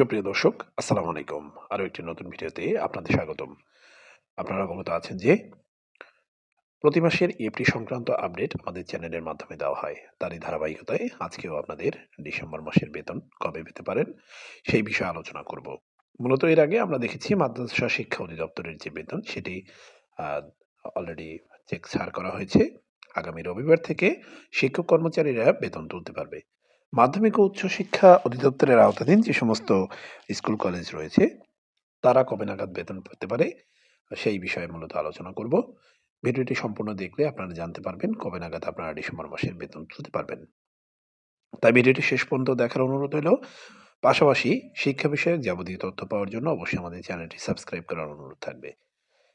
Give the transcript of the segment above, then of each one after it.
সুপ্রিয় দর্শক, আসসালামু আলাইকুম। আরও একটি নতুন ভিডিওতে আপনাদের স্বাগতম। আপনারা অবগত আছেন যে প্রতি মাসের এপ্রিল সংক্রান্ত আপডেট আমাদের চ্যানেলের মাধ্যমে দেওয়া হয়। তারই ধারাবাহিকতায় আজকেও আপনাদের ডিসেম্বর মাসের বেতন কবে পেতে পারেন সেই বিষয়ে আলোচনা করব। মূলত এর আগে আমরা দেখেছি মাদ্রাসা শিক্ষা অধিদপ্তরের যে বেতন, সেটি অলরেডি চেক ছাড় করা হয়েছে। আগামী রবিবার থেকে শিক্ষক কর্মচারীরা বেতন তুলতে পারবে। মাধ্যমিক ও উচ্চশিক্ষা অধিদপ্তরের আওতাধীন যে সমস্ত স্কুল, কলেজ রয়েছে, তারা কবে নাগাদ বেতন পেতে পারে, সেই বিষয়ে মূলত আলোচনা করব। ভিডিওটি সম্পূর্ণ দেখলে আপনারা জানতে পারবেন কবে নাগাদ আপনারা ডিসেম্বর মাসের বেতন তুলতে পারবেন। তাই ভিডিওটি শেষ পর্যন্ত দেখার অনুরোধ হলো পাশাপাশি শিক্ষা বিষয়ক যাবতীয় তথ্য পাওয়ার জন্য অবশ্যই আমাদের চ্যানেলটি সাবস্ক্রাইব করার অনুরোধ থাকবে।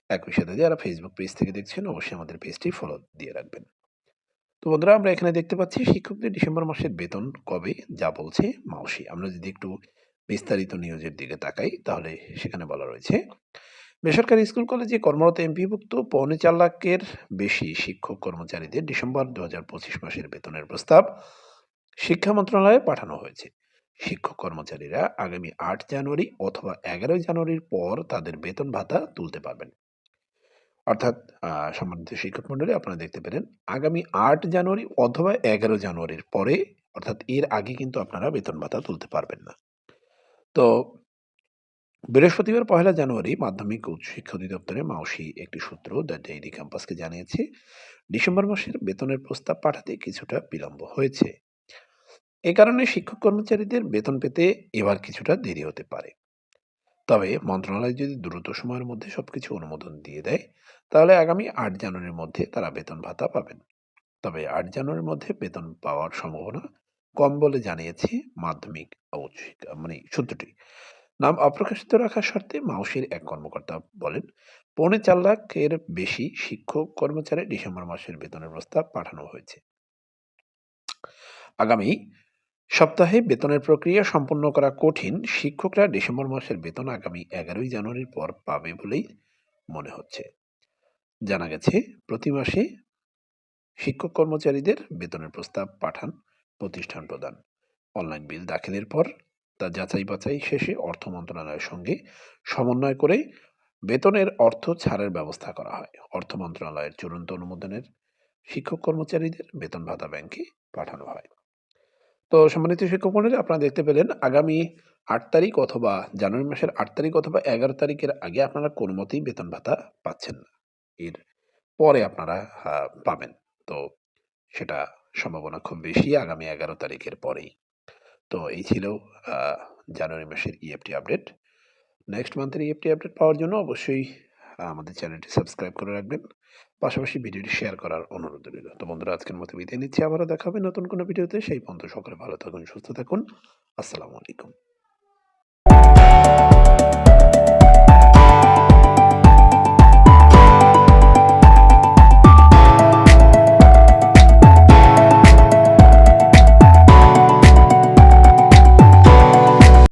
একই সাথে যারা ফেসবুক পেজ থেকে দেখছেন, অবশ্যই আমাদের পেজটি ফলো দিয়ে রাখবেন। তো বন্ধুরা, আমরা এখানে দেখতে পাচ্ছি শিক্ষকদের ডিসেম্বর মাসের বেতন কবে, যা বলছে মাউসি। আমরা যদি একটু বিস্তারিত নিয়োগের দিকে তাকাই, তাহলে সেখানে বলা রয়েছে, বেসরকারি স্কুল, কলেজে কর্মরত এমপিভুক্ত পৌনে চার লাখের বেশি শিক্ষক কর্মচারীদের ডিসেম্বর দু হাজার পঁচিশ মাসের বেতনের প্রস্তাব শিক্ষা মন্ত্রণালয়ে পাঠানো হয়েছে। শিক্ষক কর্মচারীরা আগামী আট জানুয়ারি অথবা এগারোই জানুয়ারির পর তাদের বেতন ভাতা তুলতে পারবেন। অর্থাৎ সম্মানিত শিক্ষক মন্ডলী আপনারা দেখতে পেলেন, আগামী আট জানুয়ারি অথবা এগারো জানুয়ারির পরে, অর্থাৎ এর আগে কিন্তু আপনারা বেতন ভাতা তুলতে পারবেন না। তো, বৃহস্পতিবার পহেলা জানুয়ারি মাধ্যমিক উচ্চ শিক্ষা অধিদপ্তরে মাউসি একটি সূত্র দ্য ডেইলি ক্যাম্পাসকে জানিয়েছে, ডিসেম্বর মাসের বেতনের প্রস্তাব পাঠাতে কিছুটা বিলম্ব হয়েছে। এ কারণে শিক্ষক কর্মচারীদের বেতন পেতে এবার কিছুটা দেরি হতে পারে। তবে মন্ত্রণালয় যদি দ্রুত সময়ের মধ্যে সবকিছু অনুমোদন দিয়ে দেয়, তাহলে আগামী আট জানুয়ারির মধ্যে তারা বেতন ভাতা পাবেন। তবে আট জানুয়ারির মধ্যে বেতন পাওয়ার সম্ভাবনা কম বলে জানিয়েছে মাধ্যমিক মানে সূত্রটি। নাম অপ্রকাশিত রাখার শর্তে মাউসির এক কর্মকর্তা বলেন, পৌনে চার লাখের বেশি শিক্ষক কর্মচারী ডিসেম্বর মাসের বেতনের প্রস্তাব পাঠানো হয়েছে। আগামী সপ্তাহে বেতনের প্রক্রিয়া সম্পন্ন করা কঠিন, শিক্ষকরা ডিসেম্বর মাসের বেতন আগামী এগারোই জানুয়ারির পর পাবে বলেই মনে হচ্ছে। জানা গেছে, প্রতি মাসে শিক্ষক কর্মচারীদের বেতনের প্রস্তাব পাঠান প্রতিষ্ঠান প্রদান অনলাইন বিল দাখিলের পর তা যাচাই বাছাই শেষে অর্থ মন্ত্রণালয়ের সঙ্গে সমন্বয় করে বেতনের অর্থ ছাড়ের ব্যবস্থা করা হয়। অর্থ মন্ত্রণালয়ের চূড়ান্ত অনুমোদনের শিক্ষক কর্মচারীদের বেতন ভাতা ব্যাংকে পাঠানো হয়। তো সম্মানিত শিক্ষক মন্ডলী আপনারা দেখতে পেলেন আগামী আট তারিখ অথবা জানুয়ারি মাসের আট তারিখ অথবা এগারো তারিখের আগে আপনারা কোনো মতেই বেতন ভাতা পাচ্ছেন না। এর পরে আপনারা পাবেন। তো সেটা সম্ভাবনা খুব বেশি আগামী এগারো তারিখের পরেই। তো এই ছিল জানুয়ারি মাসের ইএফটি আপডেট নেক্সট মান্থের ইএফটি আপডেট পাওয়ার জন্য অবশ্যই আমাদের চ্যানেলটি সাবস্ক্রাইব করে রাখবেন। পাশাপাশি ভিডিওটি শেয়ার করার অনুরোধ রইল। তো বন্ধুরা, আজকের মতো বিদায় নিচ্ছি। আবারও দেখা হবে নতুন কোনো ভিডিওতে। সেই পর্যন্ত সকলে ভালো থাকুন, সুস্থ থাকুন। আসসালামু আলাইকুম।